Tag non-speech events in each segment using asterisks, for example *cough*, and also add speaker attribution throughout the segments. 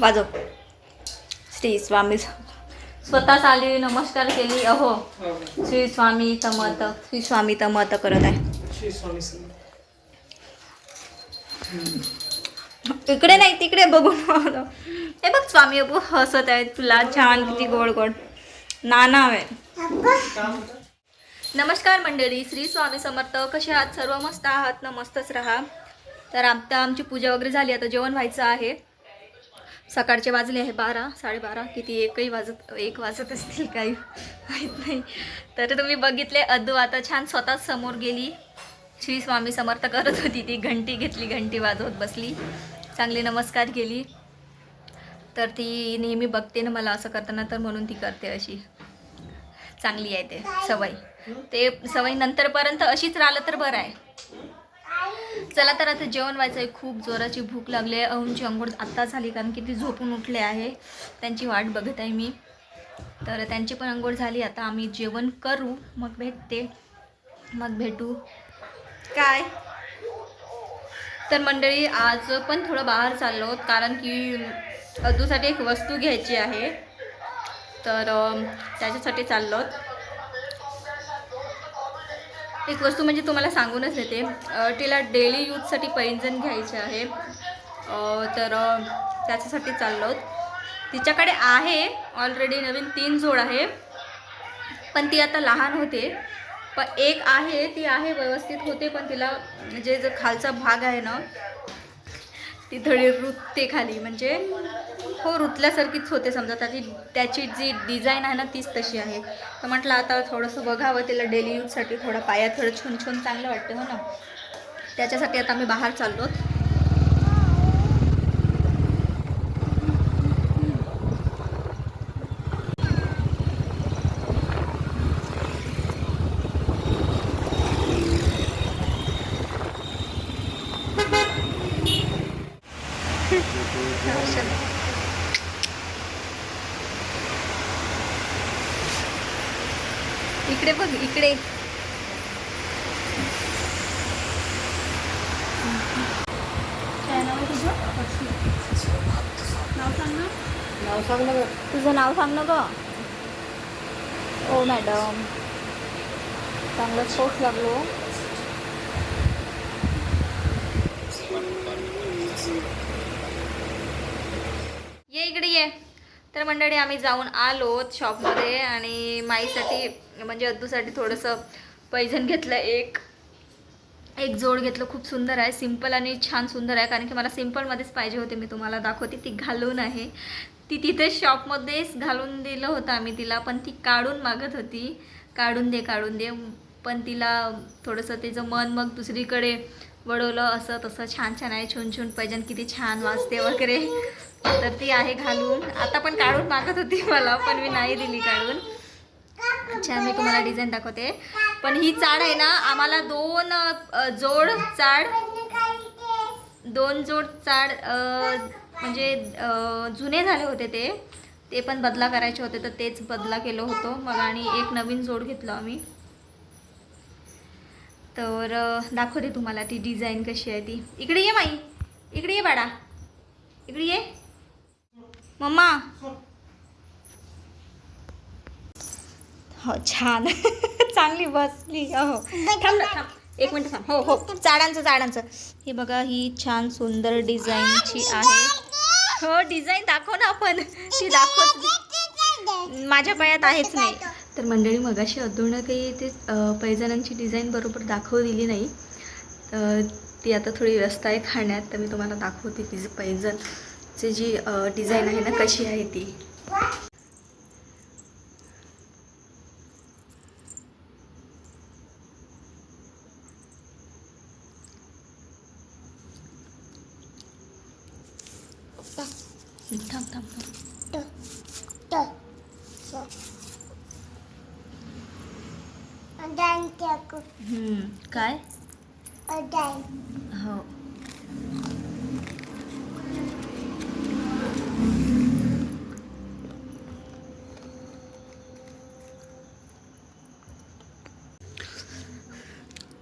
Speaker 1: वाजव. श्री स्वामी स्वतःच आली नमस्कार केली. अहो श्री स्वामी तमत. श्री स्वामी तमत करत आहे.
Speaker 2: श्री स्वामी समर्थ.
Speaker 1: इकडे नाही तिकडे बघून. हे बघ स्वामी अबू हसत आहे तुला. छान किती गोड गोड. नाना आहे. नमस्कार मंडळी श्री स्वामी समर्थ. कसे आहात? सर्व मस्त आहात. ना मस्तच राहा. तर आता आमची पूजा वगैरे झाली. आता जेवण व्हायचं आहे. सकाळचे वाजले आहे बारा साडेबारा. किती एकही वाजत एक वाजत असतील काही माहीत नाही. तर तुम्ही बघितले अदू आता छान स्वतःच समोर गेली. श्री स्वामी समर्थ करत होती ती घंटी घेतली घंटी वाजवत बसली. चांगली नमस्कार केली. तर ती नेहमी बघते ना मला असं करताना तर म्हणून ती करते अशी. चांगली आहे ते सवय. ते सवय नंतरपर्यंत अशीच राहिलं तर बरं आहे. चला तर आता जेवण व्हायचं आहे खूप जोराची भूक लागली आहे. अहुंची अंघोळ आत्ता झाली कारण की ती झोपून उठले आहे. त्यांची वाट बघत आहे मी. तर त्यांची पण अंघोळ झाली. आता आम्ही जेवण करू. मग भेटते. मग भेटू. काय? तर मंडळी आज पण थोडं बाहेर चाललो कारण की अदूसाठी एक वस्तू घ्यायची आहे. तर त्याच्यासाठी चाललो एक वस्तू म्हणजे तुम्हाला सांगूनच येते तिला डेली यूजसाठी पैंजण घ्यायचे आहे. तर त्याच्यासाठी चाललो आहोत. तिच्याकडे आहे ऑलरेडी नवीन तीन जोड आहे. पण ती आता लहान होते. पण एक आहे ती आहे व्यवस्थित होते पण तिला म्हणजे जो खालचा भाग आहे ना ती थोडी रुतते खाली. म्हणजे हो रुतल्यासारखीच होते समजा. त्याची त्याची जी डिझाईन आहे ना तीच तशी आहे. तर म्हटलं आता थोडंसं बघावं तिला डेली यूजसाठी थोडं पायात थोडं छून छून चांगलं वाटतं हो ना. त्याच्यासाठी आता आम्ही बाहेर चाललो इकडे बघ इकडे. काय नाव आहे तुझं? नाव सांग ना.
Speaker 2: नाव सांग ना गं.
Speaker 1: तुझं नाव सांग ना ग. ओ मॅडम. चांगलं पाऊस लागलो. ये इकडे ये. तर मंडळी आम्ही जाऊन आलो शॉपमध्ये आणि माईसाठी म्हणजे अद्दूसाठी थोडंसं पैजण घेतलं एक. एक जोड घेतलं खूप सुंदर आहे. सिंपल आणि छान सुंदर आहे कारण की मला सिम्पलमध्येच पाहिजे होते. मी तुम्हाला दाखवते ती घालून आहे. ती तिथे शॉपमध्येच घालून दिलं होतं आम्ही तिला पण ती काढून मागत होती. काढून दे काढून दे. पण तिला थोडंसं तिचं मन मग दुसरीकडे वळवलं असं तसं छान छान आहे. छुन छुन पैजन किती छान वाजते वगैरे. तर ती आहे घालून. आता पण काढून मागत होती मला पण मी नाही दिली काढून. अच्छा मी तुम्हाला डिझाईन दाखवते. पण ही चाड आहे ना आम्हाला दोन जोड चाड दोन जोड चाड म्हणजे जुने झाले होते ते. ते पण बदला करायचे होते तर तेच बदला केलं होतं. मग आणि एक नवीन जोड घेतलं आम्ही. तर दाखवते तुम्हाला ती डिझाईन कशी आहे ती. इकडे ये माई. इकडे ये बाळा. इकडे ये. मम्मा हो छान. *laughs* चांगली बसली हो. थांब एक मिनिट थांब. हो हो. झाडांचं झाडांचं. हे बघा ही छान सुंदर डिझाईनची आहे. हो डिझाईन दाखव ना आपण. ती दाखवत माझ्या पायात आहेच नाही. तर मंडळी मगाशी अधून काही ते पैजणांची डिझाईन बरोबर दाखवू दिली नाही. तर ती आता थोडी व्यस्त आहे खाण्यात तर मी तुम्हाला दाखवते तिची पैजणची जी डिझाईन आहे ना कशी आहे ती? थांब थांब थांब हम्म, काय हो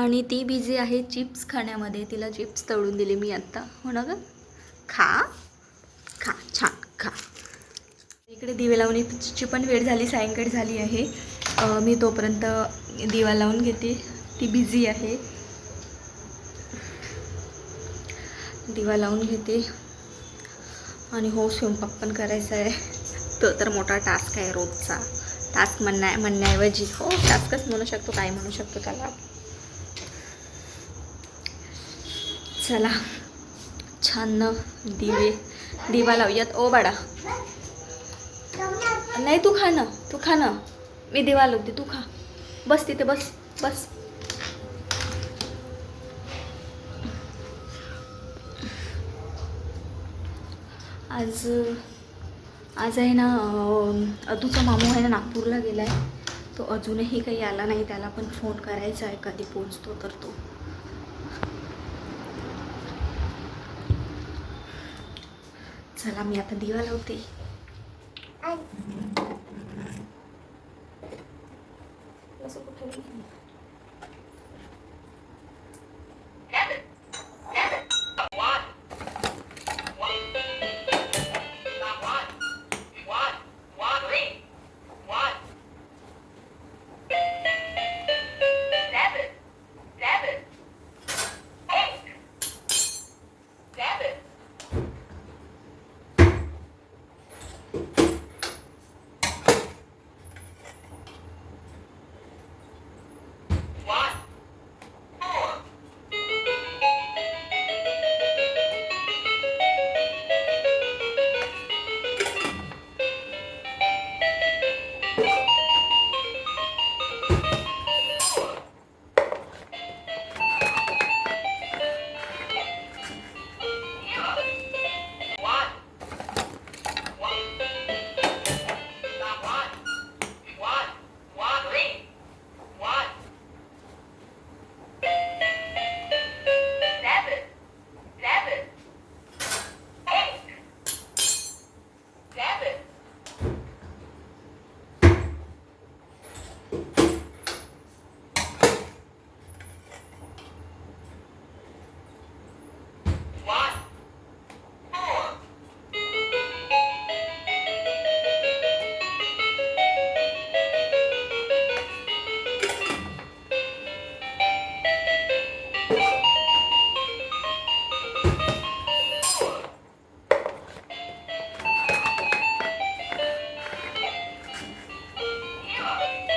Speaker 1: आणि ती बिझी आहे चिप्स खाण्यामध्ये. तिला चिप्स तळून दिले मी आत्ता. हो ना ग? खा. खा. छान. इकडे दिवे लावणीची पण वेळ झाली. सायंकाळ झाली आहे. मी तोपर्यंत दिवा लावून घेते. ती बिझी आहे. दिवा लावून घेते. आणि हो स्वयंपाक पण करायचा आहे. तो तर मोठा टास्क आहे रोजचा. टास्क म्हणण्या म्हणण्याऐवजी. हो टास्कच म्हणू शकतो काय म्हणू शकतो त्याला. चला. छान दिवे. दिवा लावूयात. ओ बाळा. नाही तू खा ना. तू खा ना. मी दिवा लावते. तू खा. बस तिथे बस. बस. आज आज आहे ना अजूचा अदूचा मामू आहे ना नागपूरला गेला आहे तो अजूनही काही आला नाही. त्याला पण फोन करायचा आहे. कधी पोचतो तर तो. चला मी आता दिवा लावते. असं कुठे?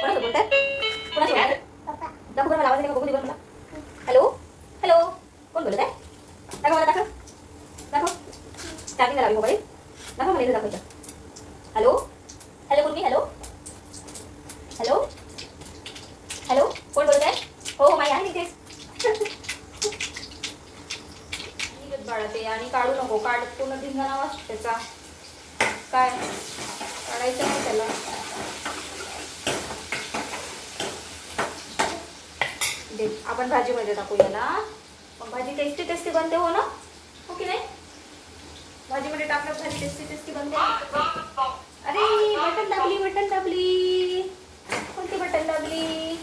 Speaker 1: कोणासोबत बोलताय? कोणासोबत दाखव बरं मला आवाज येते का? बघू दे बरं मला. हॅलो? हॅलो? कोण बोलत आहे दाखव मला दाखव. दाखव. चार्जिंग लावी मोबाईल. दाखव मला इथे दाखवायचं. हॅलो? हॅलो कोण मी हॅलो? हॅलो? हॅलो? कोण बोलत आहे हो हो माई आहे तिथे. बाळा आणि काढू नको. काढ पूर्ण धिंगाणा आवाज त्याचा. काय? काढायचं नाही त्याला. दे आपण भाजीमध्ये टाकू याला. मग भाजी टेस्टी टेस्टी बनते हो ना? हो की नाही? भाजीमध्ये टाकलं भाजी टेस्टी टेस्टी बनते? अरे बटन दाबली बटन दाबली. कोणती बटन दाबली?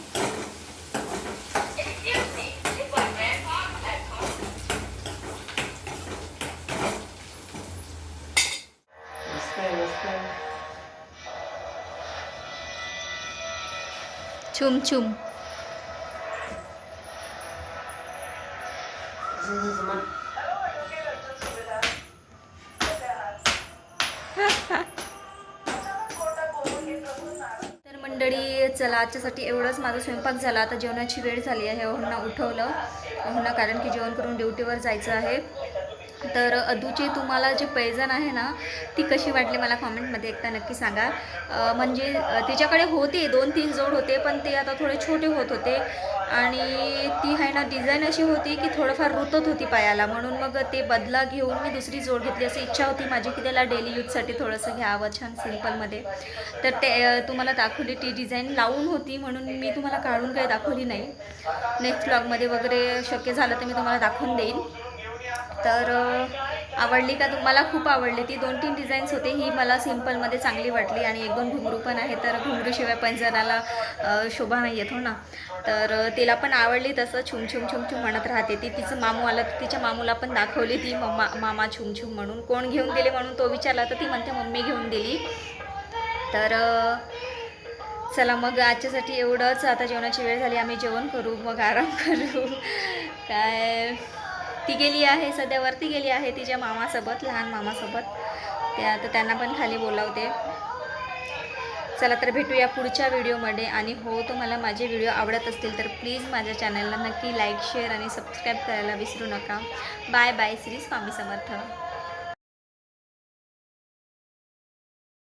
Speaker 1: चुम चुम. *laughs* तर मंडळी चला आजच्यासाठी एवढंच. माझा स्वयंपाक झाला. आता जेवणाची वेळ झाली आहे. अहोंना उठवलं. अहोंना कारण की जेवण करून ड्युटीवर जायचं आहे. तर अदूची तुम्हाला जी पैजण आहे ना ती कशी वाटली मला कॉमेंटमध्ये एकदा नक्की सांगा. म्हणजे तिच्याकडे होते दोन तीन जोड होते पण ते आता थोडे छोटे होत होते. आणि ती आहे ना डिझाईन अशी होती की थोडंफार रुतत होती पायाला. म्हणून मग ते बदला घेऊन मी दुसरी जोड घेतली. अशी इच्छा होती माझी की त्याला डेली यूजसाठी थोडंसं घ्यावं छान सिम्पलमध्ये तर ते तुम्हाला दाखवली ती डिझाईन लावून होती म्हणून मी तुम्हाला काढून काही दाखवली नाही. नेक्स्ट ब्लॉगमध्ये वगैरे शक्य झालं तर मी तुम्हाला दाखवून देईन. तर आवडली का तुम्हाला खूप आवडली. ती दोन तीन डिझाईन्स होते. ही मला सिम्पलमध्ये चांगली वाटली आणि एक दोन घुंगरू पण आहे तर घुंगरूशिवाय पैंजणाला शोभा नाही येत हो ना. तर तिला पण आवडली तसं. छुम छुम छुम छुम म्हणत राहते ती. तिचं मामू आलं तर तिच्या मामूला पण दाखवली ती. मम्मा मामा छुम छुम म्हणून. कोण घेऊन गेले म्हणून तो विचारला तर ती म्हणते मम्मी घेऊन दिली तर चला मग आजच्यासाठी एवढंच. आता जेवणाची वेळ झाली. आम्ही जेवण करू. मग आराम करू. *laughs* काय? ती गेली आहे सध्या वरती गेली आहे तिच्या मामासोबत लहान मामासोबत. त्या आता त्यांना पण खाली बोलावते. चला तर भेटूया पुढच्या व्हिडिओमध्ये. आणि हो तुम्हाला माझे व्हिडिओ आवडत असतील तर प्लीज माझ्या चॅनलला नक्की लाईक शेअर आणि सबस्क्राईब करायला विसरू नका. Bye bye Shri Swami Samarth.